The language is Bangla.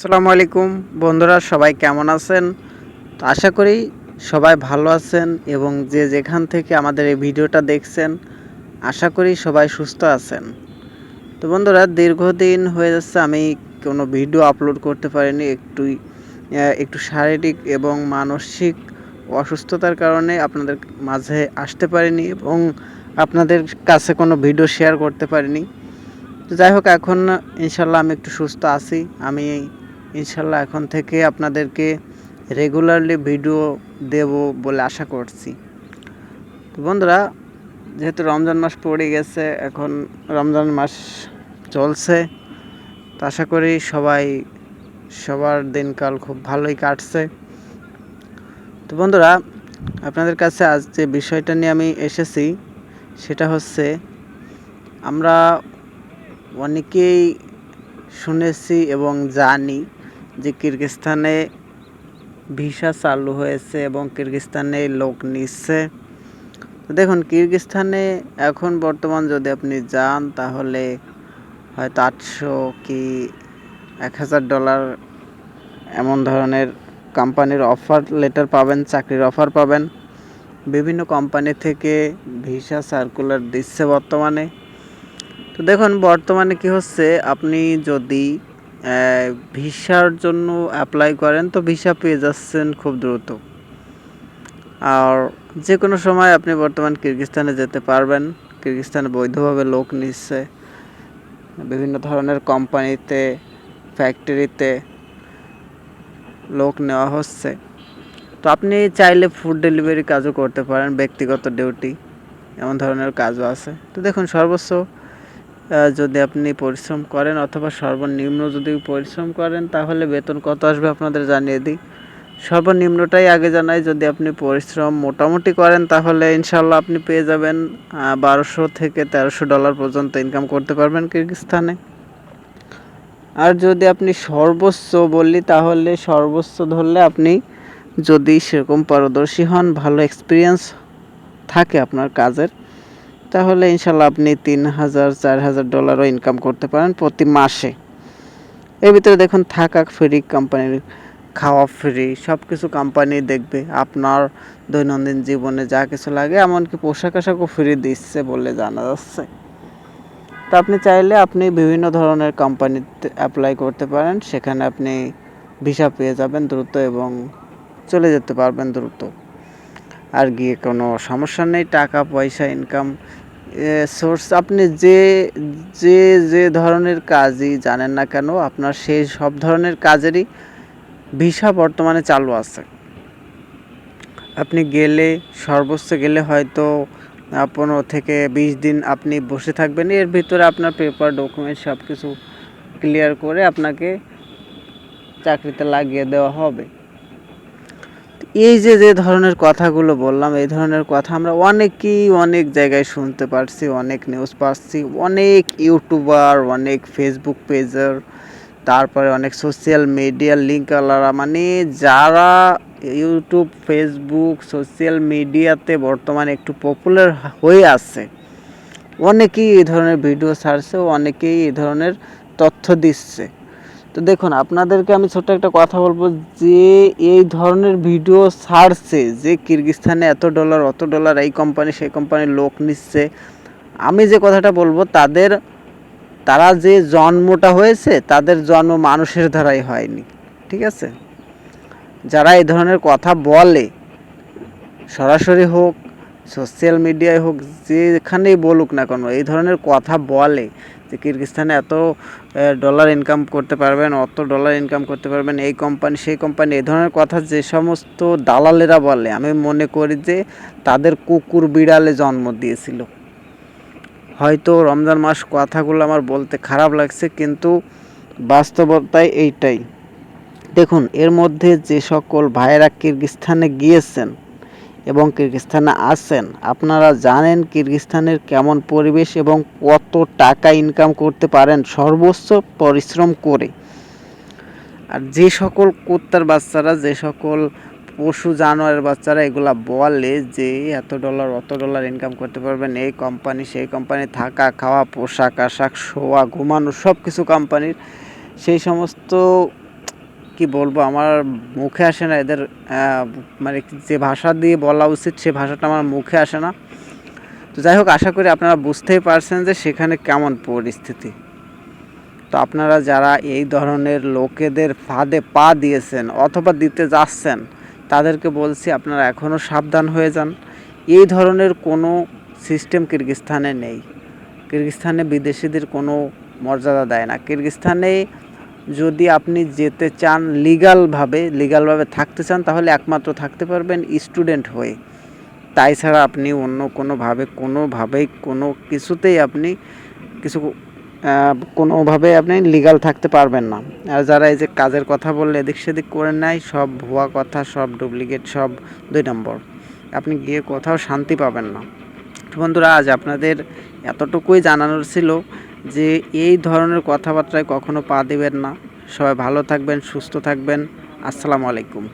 আসসালামু আলাইকুম। বন্ধুরা, সবাই কেমন আছেন? তো আশা করি সবাই ভালো আছেন এবং যে যেখান থেকে আমাদের এই ভিডিওটা দেখছেন, আশা করি সবাই সুস্থ আছেন। তো বন্ধুরা, দীর্ঘদিন হয়ে যাচ্ছে, আমি কোনো ভিডিও আপলোড করতে পারিনি। একটু একটু শারীরিক এবং মানসিক অসুস্থতার কারণে আপনাদের মাঝে আসতে পারিনি এবং আপনাদের কাছে কোনো ভিডিও শেয়ার করতে পারিনি। তো যাই হোক, এখন ইনশাল্লাহ আমি একটু সুস্থ আছি। আমি ইনশাল্লাহ এখন থেকে আপনাদেরকে রেগুলারলি ভিডিও দেব বলে আশা করছি। তো বন্ধুরা, যেহেতু রমজান মাস পড়ে গেছে, এখন রমজান মাস চলছে, তো আশা করি সবাই সবার দিনকাল খুব ভালোই কাটছে। তো বন্ধুরা, আপনাদের কাছে আজ যে বিষয়টা নিয়ে আমি এসেছি, সেটা হচ্ছে আমরা অনেকেই শুনেছি এবং জানি যে কিরগিস্তানে ভিসা চালু হয়েছে এবং কিরগিস্তানে লোক নিচ্ছে। দেখুন, কিরগিস্তানে এখন বর্তমান যদি আপনি যান, তাহলে হয়তো আটশো কি এক হাজার ডলার এমন ধরনের কোম্পানির অফার লেটার পাবেন, চাকরির অফার পাবেন। বিভিন্ন কোম্পানি থেকে ভিসা সার্কুলার দিচ্ছে বর্তমানে। তো দেখুন, বর্তমানে কি হচ্ছে, আপনি যদি ভিসার জন্য অ্যাপ্লাই করেন, তো ভিসা পেয়ে যাচ্ছেন খুব দ্রুত। আর যে কোনো সময় আপনি বর্তমান কিরগিস্তানে যেতে পারবেন। কিরগিস্তানে বৈধভাবে লোক নিচ্ছে। বিভিন্ন ধরনের কোম্পানিতে ফ্যাক্টরিতে লোক নেওয়া হচ্ছে। তো আপনি চাইলে ফুড ডেলিভারি কাজও করতে পারেন, ব্যক্তিগত ডিউটি এমন ধরনের কাজও আছে। তো দেখুন, সর্বোচ্চ যদি আপনি পরিশ্রম করেন অথবা সর্বনিম্ন যদি পরিশ্রম করেন, তাহলে বেতন কত আসবে আপনাদের জানিয়ে দিই। সর্বনিম্নটাই আগে জানাই, যদি আপনি পরিশ্রম মোটামুটি করেন, তাহলে ইনশাল্লাহ আপনি পেয়ে যাবেন বারোশো থেকে তেরোশো ডলার পর্যন্ত ইনকাম করতে পারবেন কিরগিস্তানে। আর যদি আপনি সর্বোচ্চ বললি তাহলে সর্বোচ্চ ধরলে আপনি যদি সেরকম পারদর্শী হন, ভালো এক্সপিরিয়েন্স থাকে আপনার কাজের তাহলে ইনশাল্লাহ আপনি তিন হাজার, চার হাজার ডলারও ইনকাম করতে পারেন প্রতি মাসে। এর ভিতরে দেখুন, থাকা ফ্রি কোম্পানির খাওয়া ফ্রি সব কিছু কোম্পানি দেখবে। আপনার দৈনন্দিন জীবনে যা কিছু লাগে, এমনকি পোশাক আশাকও ফ্রি দিচ্ছে বলে জানা যাচ্ছে। তো আপনি চাইলে আপনি বিভিন্ন ধরনের কোম্পানিতে অ্যাপ্লাই করতে পারেন। সেখানে আপনি ভিসা পেয়ে যাবেন দ্রুত এবং চলে যেতে পারবেন দ্রুত। আর গিয়ে কোনো সমস্যা নেই, টাকা, পয়সা ইনকাম সোর্স আপনি যে যে যে ধরনের কাজই জানেন না কেন, আপনার সেই সব ধরনের কাজেরই ভিসা বর্তমানে চালু আছে। আপনি গেলে, সর্বোচ্চ গেলে হয়তো পনেরো থেকে বিশ দিন আপনি বসে থাকবেন, এর ভিতরে আপনার পেপার ডকুমেন্ট সব কিছু ক্লিয়ার করে আপনাকে চাকরিতে লাগিয়ে দেওয়া হবে। এই যে যে ধরনের কথাগুলো বললাম, এই ধরনের কথা আমরা অনেকেই অনেক জায়গায় শুনতে পারছি, অনেক নিউজ পাচ্ছি, অনেক ইউটিউবার অনেক ফেসবুক পেজার তারপরে অনেক সোশ্যাল মিডিয়ার লিঙ্কওয়ালারা মানে যারা ইউটিউব ফেসবুক সোশ্যাল মিডিয়াতে বর্তমানে একটু পপুলার হয়ে আছে, অনেকেই এই ধরনের ভিডিও ছাড়ছে, অনেকেই এই ধরনের তথ্য দিচ্ছে। তো দেখুন, আপনাদেরকে আমি ছোট্ট একটা কথা বলব যে এই ধরনের ভিডিও ছাড়ছে যে কিরগিস্তানে এত ডলার অত ডলার এই কোম্পানি সেই কোম্পানির লোক নিচ্ছে। আমি যে কথাটা বলব, তাদের, তারা যে জন্মটা হয়েছে, তাদের জন্ম মানুষের দ্বারাই হয়নি, ঠিক আছে? যারা এই ধরনের কথা বলে, সরাসরি হোক সোশ্যাল মিডিয়ায় হোক, যেখানেই বলুক না কেন, এই ধরনের কথা বলে যে কিরগিস্তানে এত ডলার ইনকাম করতে পারবেন, অত ডলার ইনকাম করতে পারবেন, এই কোম্পানি সেই কোম্পানি এই ধরনের কথা যে সমস্ত দালালেরা বলে, আমি মনে করি যে তাদের কুকুর বিড়ালে জন্ম দিয়েছিল। হয়তো রমজান মাস কথাগুলো আমার বলতে খারাপ লাগছে, কিন্তু বাস্তবতায় এইটাই। দেখুন, এর মধ্যে যে সকল ভাইয়েরা কিরগিস্তানে গিয়েছেন এবং কিরগিস্তানে আছেন। আপনারা জানেন কিরগিস্তানের কেমন পরিবেশ এবং কত টাকা ইনকাম করতে পারেন। সর্বোচ্চ পরিশ্রম করে। আর যে সকল কুত্তার বাচ্চারা, যে সকল পশু জানোয়ারের বাচ্চারা, এগুলা বলে যে এত ডলার অত ডলার ইনকাম করতে পারবেন। এই কোম্পানি সেই কোম্পানি থাকা, খাওয়া, পোশাক, আশাক, শোয়া, ঘুমানো সব কিছু কোম্পানির সেই সমস্ত কি বলব, আমার মুখে আসে না এদের মানে যে ভাষা দিয়ে বলা উচিত সে ভাষাটা আমার মুখে আসে না। তো যাই হোক, আশা করি আপনারা বুঝতেই পারছেন যে সেখানে কেমন পরিস্থিতি। তো আপনারা যারা এই ধরনের লোকেদের ফাঁদে পা দিয়েছেন অথবা দিতে যাচ্ছেন, তাদেরকে বলছি আপনারা এখনও সাবধান হয়ে যান। এই ধরনের কোনো সিস্টেম কিরগিস্তানে নেই। কিরগিস্তানে বিদেশিদের কোনো মর্যাদা দেয় না। কিরগিস্তানে যদি আপনি যেতে চান লিগালভাবে লিগালভাবে থাকতে চান, তাহলে একমাত্র থাকতে পারবেন স্টুডেন্ট হয়ে। তাই ছাড়া আপনি অন্য কোনোভাবে, কোনোভাবেই কোনো কিছুতেই আপনি কিছু কোনোভাবে আপনি লিগাল থাকতে পারবেন না। আর যারা এই যে কাজের কথা বললে, এদিক সেদিক করে নেয়, সব ভুয়া কথা, সব ডুপ্লিকেট সব দুই নম্বর। আপনি গিয়ে কোথাও শান্তি পাবেন না। বন্ধুরা, আজ আপনাদের এতটুকুই জানানোর ছিল। যে এই ধরনের কথাবার্তায় কখনো পা দেবেন না। সবাই ভালো থাকবেন, সুস্থ থাকবেন। আসসালামু আলাইকুম।